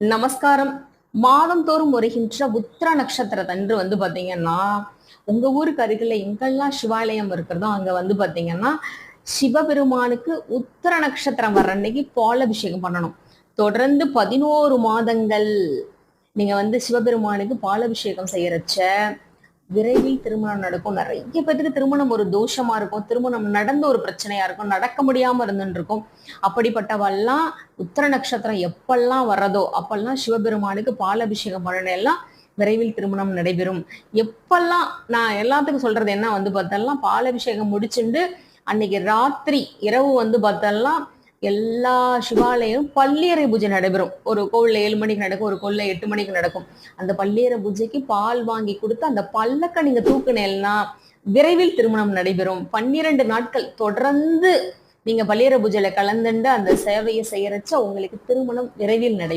நமஸ்காரம். மாதந்தோறும் வருகின்ற உத்திர நட்சத்திரத்தன்று வந்து பாத்தீங்கன்னா உங்க ஊருக்கு அருகில எங்கெல்லாம் சிவாலயம் இருக்கிறதோ அங்க வந்து பாத்தீங்கன்னா சிவபெருமானுக்கு உத்திர நட்சத்திரம் வர்ற அன்னைக்கு பால் அபிஷேகம் பண்ணணும். தொடர்ந்து பதினோரு மாதங்கள் நீங்க வந்து சிவபெருமானுக்கு பாலபிஷேகம் செய்யறச்ச விரைவில் திருமணம் நடக்கும். நிறைய பேருக்கு திருமணம் ஒரு தோஷமா இருக்கும். திருமணம் நடந்த ஒரு பிரச்சனையா இருக்கும். நடக்க முடியாம இருந்துட்டு இருக்கும் அப்படிப்பட்டவெல்லாம் உத்தர நட்சத்திரம் எப்பெல்லாம் வர்றதோ அப்பெல்லாம் சிவபெருமானுக்கு பாலபிஷேகம் பண்ணணும். எல்லாம் விரைவில் திருமணம் நடைபெறும். எப்பெல்லாம் நான் எல்லாத்துக்கும் சொல்றது என்ன? வந்து பார்த்தெல்லாம் பாலபிஷேகம் முடிச்சுண்டு அன்னைக்கு ராத்திரி இரவு வந்து பார்த்தெல்லாம் எல்லா சிவாலயம் பள்ளியறை பூஜை நடைபெறும். ஒரு கோவில்ல ஏழு மணிக்கு நடக்கும் ஒரு கோவில்ல எட்டு மணிக்கு நடக்கும். அந்த பள்ளியறை பூஜைக்கு பால் வாங்கி கொடுத்து அந்த பல்லக்க நீங்க தூக்குனேன்னா விரைவில் திருமணம் நடைபெறும். பன்னிரண்டு நாட்கள் தொடர்ந்து நீங்க பள்ளியறை பூஜையில கலந்துண்டு அந்த சேவையை செய்யறச்ச உங்களுக்கு திருமணம் விரைவில் நடைபெறும்.